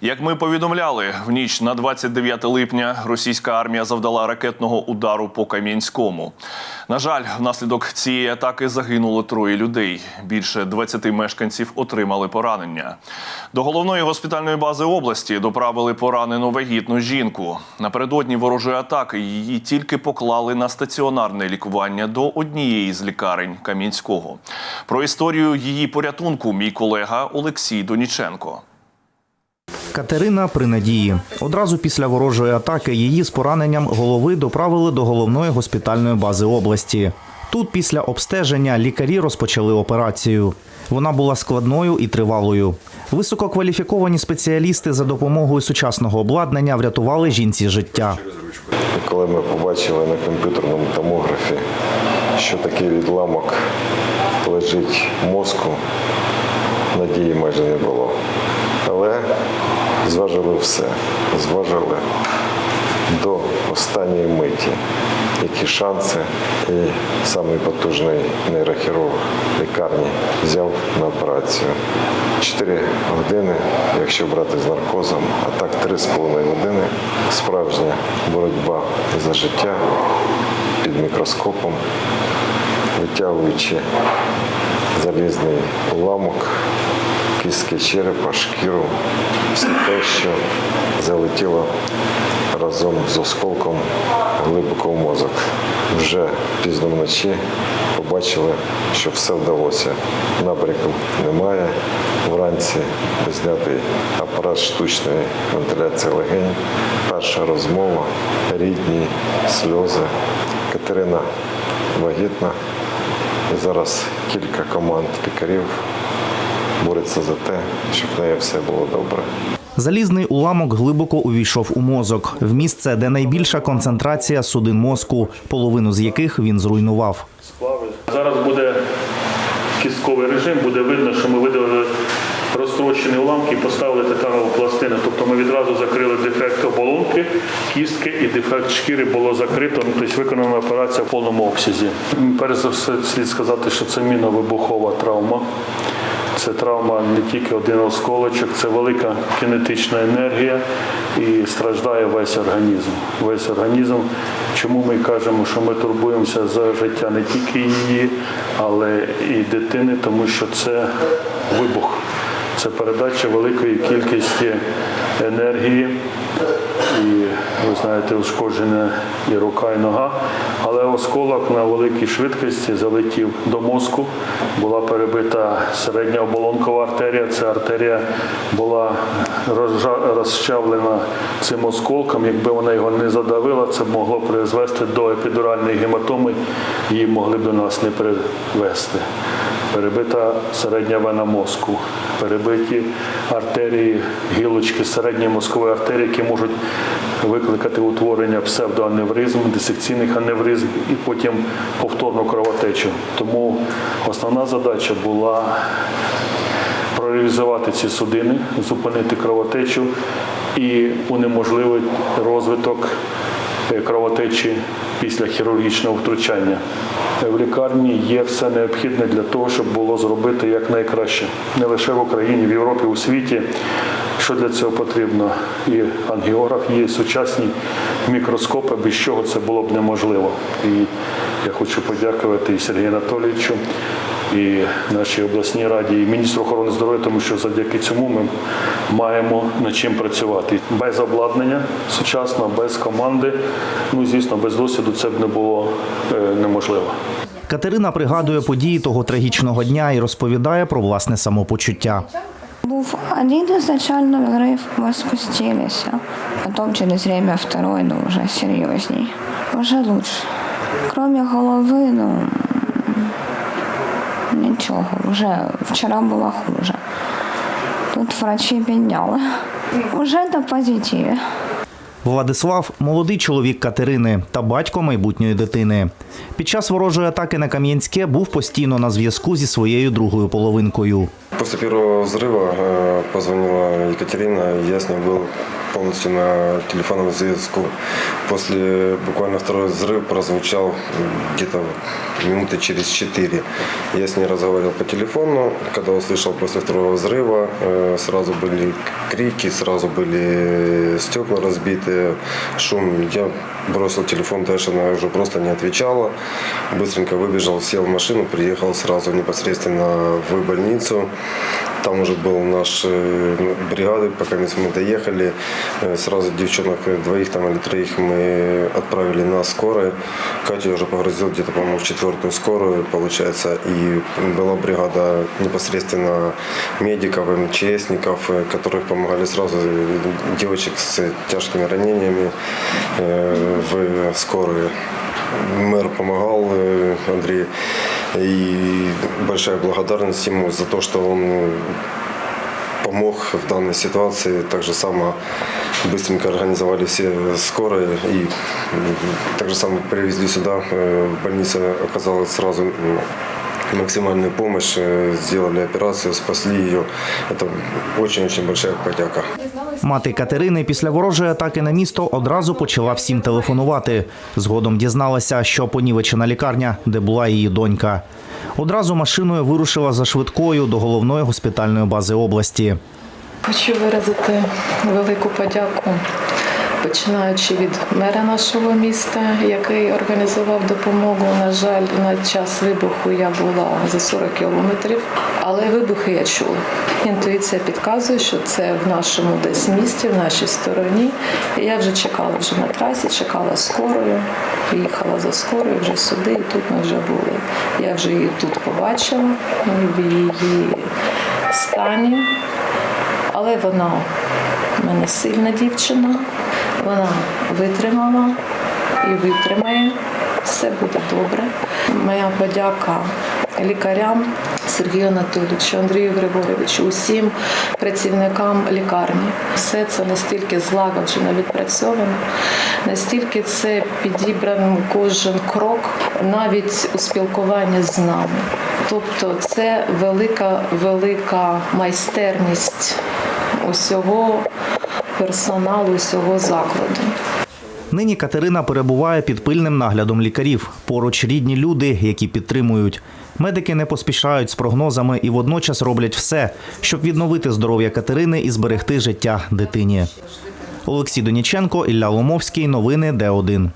Як ми повідомляли, в ніч на 29 липня російська армія завдала ракетного удару по Кам'янському. На жаль, внаслідок цієї атаки загинуло троє людей. Більше 20 мешканців отримали поранення. До головної госпітальної бази області доправили поранену вагітну жінку. Напередодні ворожої атаки її тільки поклали на стаціонарне лікування до однієї з лікарень Кам'янського. Про історію її порятунку мій колега Олексій Доніченко. Катерина при надії. Одразу після ворожої атаки її з пораненням голови доправили до головної госпітальної бази області. Тут після обстеження лікарі розпочали операцію. Вона була складною і тривалою. Висококваліфіковані спеціалісти за допомогою сучасного обладнання врятували жінці життя. Коли ми побачили на комп'ютерному томографі, що такий відламок лежить мозку, надії майже не було. Але зважили все, зважили до останньої миті, які шанси. І самий потужний нейрохірург лікарні взяв на операцію. Чотири години, якщо брати з наркозом, а так три з половиною години. Справжня боротьба за життя під мікроскопом, витягуючи залізний уламок, кістки черепа, шкіру, все те, що залетіло разом з осколком глибоко в мозок. Вже пізно вночі побачили, що все вдалося. Набряку немає. Вранці знятий апарат штучної вентиляції легень. Перша розмова, рідні, сльози. Катерина вагітна. Зараз кілька команд лікарів бореться за те, щоб в неї все було добре. Залізний уламок глибоко увійшов у мозок, в місце, де найбільша концентрація судин мозку, половину з яких він зруйнував. Зараз буде кістковий режим, буде видно, що ми видалили розтрощені уламки і поставили титанову пластину. Тобто ми відразу закрили дефект оболонки, кістки і дефект шкіри було закрито, ну, тобто виконана операція в повному обсязі. Перш за все, слід сказати, що це міновибухова травма. Це травма не тільки один осколочок, це велика кінетична енергія і страждає весь організм. Весь організм. Чому ми кажемо, що ми турбуємося за життя не тільки її, але і дитини, тому що це вибух, це передача великої кількості енергії. І ви знаєте, ушкоджена і рука, і нога. Але осколок на великій швидкості залетів до мозку. Була перебита середня оболонкова артерія. Ця артерія була розчавлена цим осколком. Якби вона його не задавила, це могло призвести до епідуральної гематоми. Її могли б до нас не привести. Перебита середня вена мозку, перебиті артерії, гілочки середньої мозкової артерії, які можуть викликати утворення псевдоаневризм, дисекційних аневризм і потім повторну кровотечу. Тому основна задача була проревізувати ці судини, зупинити кровотечу і унеможливити розвиток е, кровотечі після хірургічного втручання. В лікарні є все необхідне для того, щоб було зробити якнайкраще. Не лише в Україні, в Європі, у світі. Що для цього потрібно? І ангіограф є, сучасні мікроскопи, без чого це було б неможливо. І я хочу подякувати і Сергію Анатолійовичу, і нашій обласній раді, і міністру охорони здоров'я, тому що завдяки цьому ми маємо над чим працювати. Без обладнання сучасного, без команди, ну звісно, без досвіду це б не було е, неможливо. Катерина пригадує події того трагічного дня і розповідає про власне самопочуття. Був один изначально взрыв, мы спустились. Потом через время второй, но уже серьезней. Уже лучше. Кроме головы, ну, ничего, уже вчера было хуже. Тут врачи підняли. Уже на позитиві. Владислав молодий чоловік Катерини та батько майбутньої дитини. Під час ворожої атаки на Кам'янське був постійно на зв'язку зі своєю другою половинкою. После первого взрыва э, позвонила Екатерина, и я с ней был полностью на телефонном зв'язку. После буквально второй взрыв прозвучал где-то минуты через четыре. Я с ней разговаривал по телефону. Когда услышал после второго взрыва, э, сразу были крики, сразу были стекла разбитые, шум. Я бросил телефон, дальше она уже просто не отвечала. Быстренько выбежал, сел в машину, приехал сразу непосредственно в больницу. Там уже был наш э, бригады, пока мы доехали. Э, Сразу девчонок э, двоих там или троих мы отправили на скорой. Катя уже погрузил где-то, по-моему, в четвертую скорую, получается. И была бригада непосредственно медиков, МЧСников, э, которых помогали сразу э, девочек с тяжкими ранениями э, в скорую. Мэр помогал, э, Андрей, и большая благодарность ему за то, что он э, помог в данной ситуации. Так же само быстренько организовали все скорые и м, так же само привезли сюда. Э, Больница оказала сразу м, максимальную помощь, э, сделали операцию, спасли ее. Это очень-очень большая подяка. Мати Катерини після ворожої атаки на місто одразу почала всім телефонувати. Згодом дізналася, що понівечена лікарня, де була її донька. Одразу машиною вирушила за швидкою до головної госпітальної бази області. Хочу виразити велику подяку, починаючи від мера нашого міста, який організував допомогу. На жаль, на час вибуху я була за 40 кілометрів, але вибухи я чула. Інтуїція підказує, що це в нашому десь місті, в нашій стороні. І я вже чекала вже на трасі, чекала скорою, їхала за скорою вже сюди, і тут ми вже були. Я вже її тут побачила в її стані. Але вона в мене сильна дівчина, вона витримала і витримає. Все буде добре. Моя подяка лікарям Сергію Анатолійовичу, Андрію Григоровичу, усім працівникам лікарні. Все це настільки злагоджено, відпрацьовано, настільки це підібрано кожен крок, навіть у спілкуванні з нами. Тобто це велика, велика майстерність усього персоналу, цього закладу. Нині Катерина перебуває під пильним наглядом лікарів. Поруч рідні люди, які підтримують. Медики не поспішають з прогнозами і водночас роблять все, щоб відновити здоров'я Катерини і зберегти життя дитині. Олексій Доніченко, Ілля Ломовський. Новини Д1.